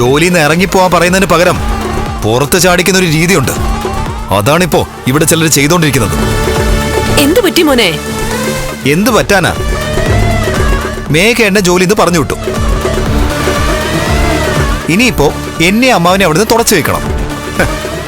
ജോലിന്ന് ഇറങ്ങിപ്പോവാൻ പറയുന്നതിന് പകരം പുറത്ത് ചാടിക്കുന്ന ഒരു രീതിയുണ്ട്. അതാണിപ്പോ ഇവിടെ ചിലർ ചെയ്തോണ്ടിരിക്കുന്നത്. എന്ത് പറ്റി മോനെ? എന്ത് പറ്റാനാ? മേഘ എന്നെ ജോലി എന്ന് പറഞ്ഞു വിട്ടു. ഇനിയിപ്പോ എന്നെ അമ്മാവിനെ അവിടുന്ന് തുടച്ചു വെക്കണം.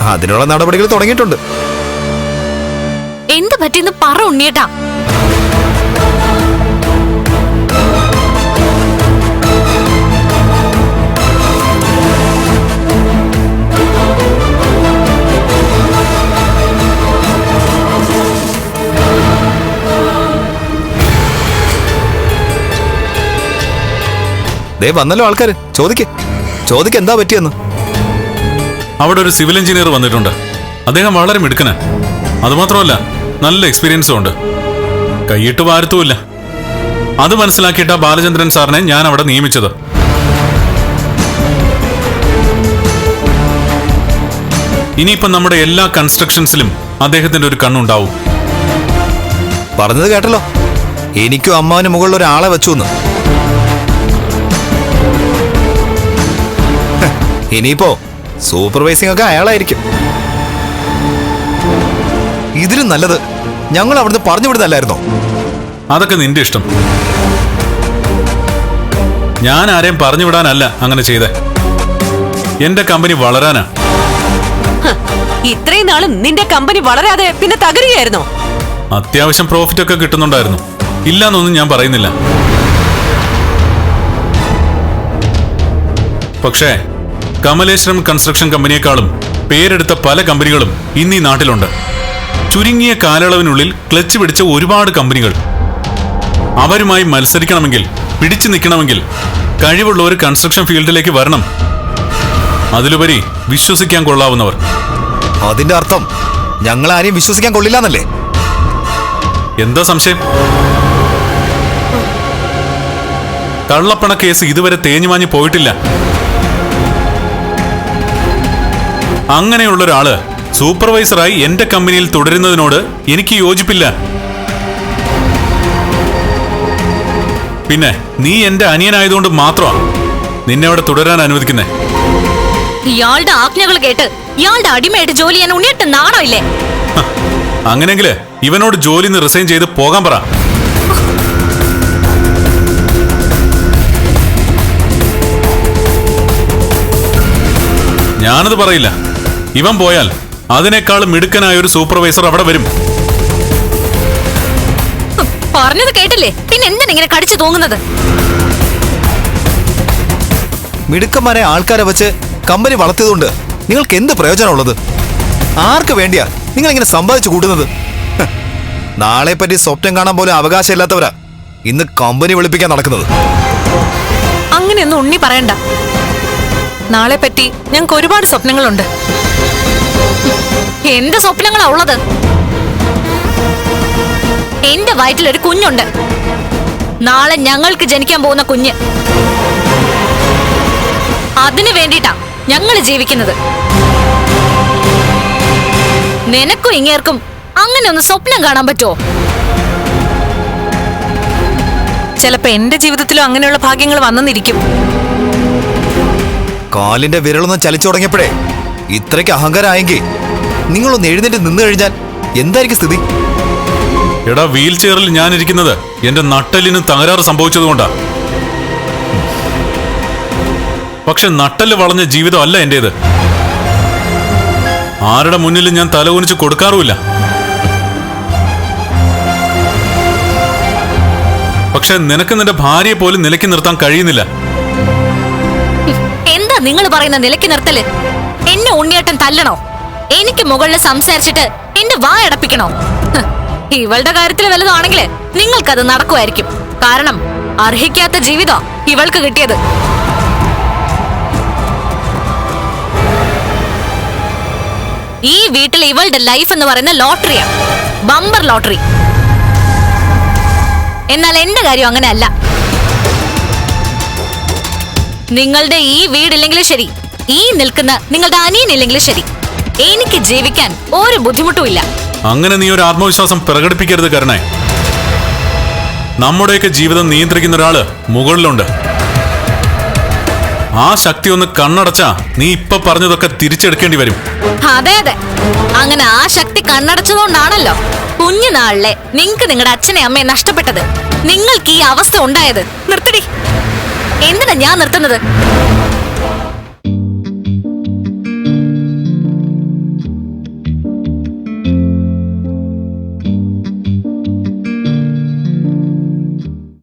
അതിനുള്ള നടപടികൾ തുടങ്ങിയിട്ടുണ്ട്. എന്ത് പറ്റി പറ ഉണ്ണിയേട്ടാ. ദേ വന്നല്ലോ ആൾക്കാര്. ചോദിക്ക്. ചോദിക്ക് എന്താ പറ്റിയെന്ന്. അവിടെ ഒരു സിവിൽ എഞ്ചിനീയർ വന്നിട്ടുണ്ട്. അദ്ദേഹം വളരെ മിടുക്കന. അതുമാത്രമല്ല നല്ല എക്സ്പീരിയൻസും ഉണ്ട്. കൈയിട്ട് വാരത്തുമില്ല. അത് മനസ്സിലാക്കിയിട്ട ബാലചന്ദ്രൻ സാറിനെ ഞാൻ അവിടെ നിയമിച്ചത്. ഇനിയിപ്പം നമ്മുടെ എല്ലാ കൺസ്ട്രക്ഷൻസിലും അദ്ദേഹത്തിന്റെ ഒരു കണ്ണുണ്ടാവും. പറഞ്ഞത് കേട്ടല്ലോ. എനിക്കും അമ്മാവിന് മുകളിൽ ഒരാളെ വെച്ചു എന്ന് ഇനിയിപ്പോ സൂപ്പർവൈസിംഗ് ഒക്കെ അയാളായിരിക്കും. ഇതിലും നല്ലത് ഞങ്ങൾ അവിടുന്ന് പറഞ്ഞു വിടുന്നല്ലായിരുന്നോ അതൊക്കെ നിന്റെ ഇഷ്ടം. ഞാൻ ആരെയും പറഞ്ഞു വിടാനല്ല അങ്ങനെ ചെയ്തേ. എന്റെ കമ്പനി വളരാനാ. ഇത്രയും നാളും നിന്റെ കമ്പനി വളരാതെ പിന്നെ തകരുകയായിരുന്നോ? അത്യാവശ്യം പ്രോഫിറ്റ് ഒക്കെ കിട്ടുന്നുണ്ടായിരുന്നു. ഇല്ലാന്നൊന്നും ഞാൻ പറയുന്നില്ല. പക്ഷേ കമലേശ്വരം കൺസ്ട്രക്ഷൻ കമ്പനിയെക്കാളും പേരെടുത്ത പല കമ്പനികളും ഇന്ന് ഈ നാട്ടിലുണ്ട്. ചുരുങ്ങിയ കാലയളവിനുള്ളിൽ ക്ലച്ച് പിടിച്ച ഒരുപാട് കമ്പനികൾ. അവരുമായി മത്സരിക്കണമെങ്കിൽ പിടിച്ചു നിൽക്കണമെങ്കിൽ കഴിവുള്ള ഒരു കൺസ്ട്രക്ഷൻ ഫീൽഡിലേക്ക് വരണം. അതിലുപരി വിശ്വസിക്കാൻ കൊള്ളാവുന്നവർ. അതിന്റെ അർത്ഥം ഞങ്ങൾ ആരെയും വിശ്വസിക്കാൻ കൊള്ളില്ലെന്നല്ലേ? എന്താ സംശയം? കള്ളപ്പണ കേസ് ഇതുവരെ തേഞ്ഞുമാഞ്ഞു പോയിട്ടില്ല. അങ്ങനെയുള്ള ഒരാൾ സൂപ്പർവൈസറായി എന്റെ കമ്പനിയിൽ തുടരുന്നതിനോട് എനിക്ക് യോജിപ്പില്ല. പിന്നെ നീ എന്റെ അനിയനായതുകൊണ്ട് മാത്രമാ നിന്നെ അവിടെ തുടരാൻ അനുവദിക്കുന്നേ. ഇയാളുടെ ആജ്ഞകൾ കേട്ട് ഇയാളുടെ അടിമയായിട്ട് ജോലി ചെയ്യാൻ ഉണ്ണിയിട്ട് നാണോ ഇല്ലേ? അങ്ങനെങ്കിൽ ഇവനോട് ജോലി നിന്ന് റിസൈൻ ചെയ്ത് പോകാൻ പറ. ഞാനത് പറയില്ല. ഇവൻ പോയാൽ അതിനേക്കാൾ മിടുക്കനായ ഒരു സൂപ്പർവൈസർ അവിടെ വരും. പറഞ്ഞത് കേട്ടില്ലേ? പിന്നെ എന്തിനാ ഇങ്ങനെ കടിച്ചു തൂങ്ങുന്നത്? മിടുക്കന്മാരെ ആൾക്കാരെ വെച്ച് കമ്പനി വളർത്തിയതുകൊണ്ട് നിങ്ങൾക്ക് എന്ത് പ്രയോജനമുള്ളത്? ആർക്ക് വേണ്ടിയാ നിങ്ങൾ ഇങ്ങനെ സമ്പാദിച്ചു കൂട്ടുന്നത്? നാളെ പറ്റി സ്വപ്നം കാണാൻ പോലും അവകാശമില്ലാത്തവരാ ഇന്ന് കമ്പനി വിളിപ്പിക്കാൻ നടക്കുന്നത്. അങ്ങനെയൊന്നും ഉണ്ണി പറയണ്ട. നാളെ പറ്റി ഞങ്ങൾക്ക് ഒരുപാട് സ്വപ്നങ്ങളുണ്ട്. എന്ത് സ്വപ്നങ്ങളാ ഉള്ളത്? എന്റെ വയറ്റിൽ ഒരു കുഞ്ഞുണ്ട്. നാളെ ഞങ്ങൾക്ക് ജനിക്കാൻ പോകുന്ന കുഞ്ഞ്. അതിനു വേണ്ടിട്ടാ ഞങ്ങൾ ജീവിക്കുന്നത്. നിനക്കും ഇങ്ങേർക്കും അങ്ങനെ ഒന്ന് സ്വപ്നം കാണാൻ പറ്റുമോ ചിലപ്പോ എന്റെ ജീവിതത്തിലും അങ്ങനെയുള്ള ഭാഗ്യങ്ങൾ വന്നെന്നിരിക്കും. കാലിന്റെ വിരളൊന്ന് ചലിച്ചു തുടങ്ങിയപ്പോഴേ ഇത്രയ്ക്ക് അഹങ്കാരമായെങ്കിൽ നിങ്ങളൊന്ന് എഴുന്നേറ്റ് നിന്ന് കഴിഞ്ഞാൽ എന്തായിരിക്കും സ്ഥിതി? എടാ വീൽ ചെയറിൽ ഞാൻ ഇരിക്കുന്നത് എന്റെ നട്ടലിന് തകരാറ് സംഭവിച്ചതുകൊണ്ടാ. പക്ഷെ നട്ടൽ വളഞ്ഞ ജീവിതം അല്ല എന്റേത്. ആരുടെ മുന്നിലും ഞാൻ തലകുനിച്ച് കൊടുക്കാറുമില്ല. പക്ഷെ നിനക്ക് നിന്റെ ഭാര്യയെ പോലും നിലയ്ക്ക് നിർത്താൻ കഴിയുന്നില്ല. എന്താ നിങ്ങൾ പറയുന്ന നിലയ്ക്ക് നിർത്തൽ? എന്നെ ഉണ്ണിയേട്ടൻ തല്ലണോ? എനിക്ക് മുകളിൽ സംസാരിച്ചിട്ട് എന്റെ വായടപ്പിക്കണോ ഇവളുടെ കാര്യത്തിൽ വലുതാണെങ്കിൽ നിങ്ങൾക്കത് നടക്കുമായിരിക്കും. കാരണം അർഹിക്കാത്ത ജീവിതം ഇവൾക്ക് കിട്ടിയത്. ഈ വീട്ടിൽ ഇവളുടെ ലൈഫ് എന്ന് പറയുന്ന ലോട്ടറിയാണ് ബമ്പർ ലോട്ടറി. എന്നാൽ എന്റെ കാര്യം അങ്ങനെയല്ല നിങ്ങളുടെ ഈ വീടില്ലെങ്കിലും ശരി ഈ നിൽക്കുന്ന നിങ്ങളുടെ അനിയനില്ലെങ്കിലും ശരി. എനിക്ക് ജീവിക്കാൻ ഒരു ബുദ്ധിമുട്ടുമില്ല. അങ്ങനെ നീ ഒരു ആത്മവിശ്വാസം പ്രകടിപ്പിക്കരുത് കരുണേ. നമ്മുടെയൊക്കെ ജീവിതം നിയന്ത്രിക്കുന്ന ഒരാൾ മുകളിലുണ്ട്. ആ ശക്തി ഒന്ന് കണ്ണടച്ചാ നീ ഇപ്പൊ പറഞ്ഞതൊക്കെ തിരിച്ചെടുക്കേണ്ടി വരും. അതെ അതെ. അങ്ങനെ ആ ശക്തി കണ്ണടച്ചതുകൊണ്ടാണല്ലോ കുഞ്ഞുനാളിലെ നിങ്ങക്ക് നിങ്ങളുടെ അച്ഛനെ അമ്മയെ നഷ്ടപ്പെട്ടത്. നിങ്ങൾക്ക് ഈ അവസ്ഥ ഉണ്ടായത്. നിർത്തടി. എന്തിനാ ഞാൻ നിർത്തുന്നത്?